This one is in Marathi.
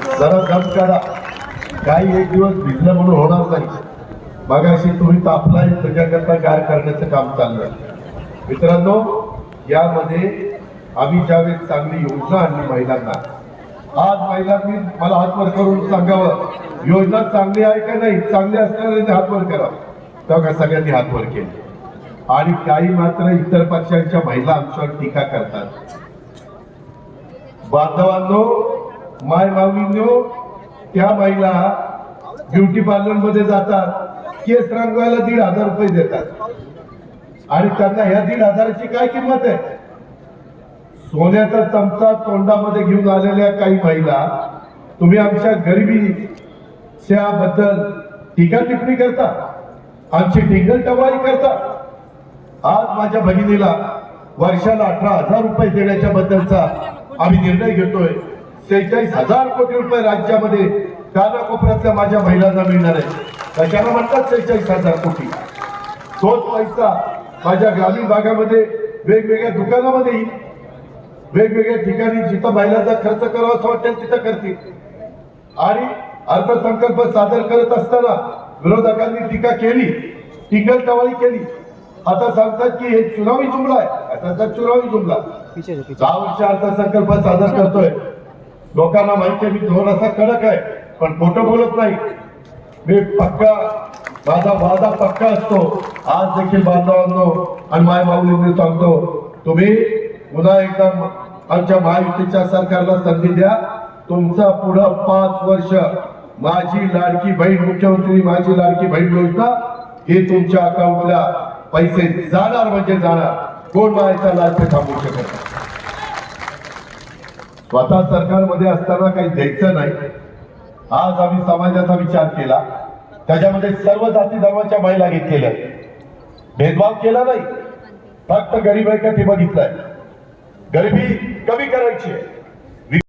जरा दम करा. काही एक दिवस भिजलं म्हणून होणार नाही. मगाशी तुम्ही तापलाय त्याच्याकरता गार करण्याचं काम चाललंय. मित्रांनो यामध्ये आम्ही ज्यावेळेस चांगली योजना आणली महिलांना आज महिलांनी मला हातवर करून सांगावं योजना चांगली आहे का नाही? चांगली असणाऱ्यांनी हातवर करा. तेव्हा सगळ्यांनी हात केली. आणि काही मात्र इतर पक्षांच्या महिला आमच्यावर टीका करतात. बांधवांनो माय माऊलींनो त्या बाईला ब्युटी पार्लरमध्ये जातात केस रंगवायला दीड हजार रुपये देतात. आणि त्यांना ह्या दीड हजाराची काय किंमत आहे? सोन्याचा चमचा तोंडामध्ये घेऊन आलेल्या काही बाईला तुम्ही आमच्या गरिबीच्या बद्दल टीका टिप्पणी करता? आमची टिंगल टवाळी करता? आज माझ्या भगिनीला वर्षाला अठरा हजार रुपये देण्याच्या बद्दलचा आम्ही निर्णय घेतोय. सेहेचाळीस हजार कोटी रुपये राज्यामध्ये कानाकोपऱ्यातल्या माझ्या महिलांना मिळणार आहे कशाला म्हणतात सेहेचाळीस हजार कोटी? तोच पैसा माझ्या ग्रामीण भागामध्ये वेगवेगळ्या दुकानामध्ये येईल. वेगवेगळ्या ठिकाणी जिथं महिलांचा खर्च करावा असं वाटेल तिथं करतील. आणि अर्थसंकल्प सादर करत असताना विरोधकांनी टीका केली. टीकल टवाळी केली. आता सांगतात की हे चुनावी जुमला आहे. आता चुनावी जुमला? दहा वर्ष अर्थसंकल्प सादर करतोय. लोकांना माहिती आहे मी थोडासा कडक आहे पण खोटं बोलत नाही. मी पक्का माझा वादा पक्का असतो. आज देखील बांधवांनो आणि माय माऊलींनी सांगतो तुम्ही पुन्हा एकदा आमच्या महायुतीच्या सरकारला संधी द्या. तुमचा पुढं पाच वर्ष माझी लाडकी बहीण मुख्यमंत्री माझी लाडकी बहीण योजना हे तुमच्या अकाउंटला पैसे जाणार म्हणजे जाणार. कोण मायाचा लाडकी थांबू थांबवू शकत नाही. स्वतः सरकारमध्ये असताना काही द्यायचं नाही. आज आम्ही समाजाचा विचार केला. त्याच्यामध्ये सर्व जाती धर्माच्या महिला घेतलेल्या आहेत. भेदभाव केला नाही. फक्त गरीब आहे का ते बघितलंय. गरिबी कमी करायची आहे.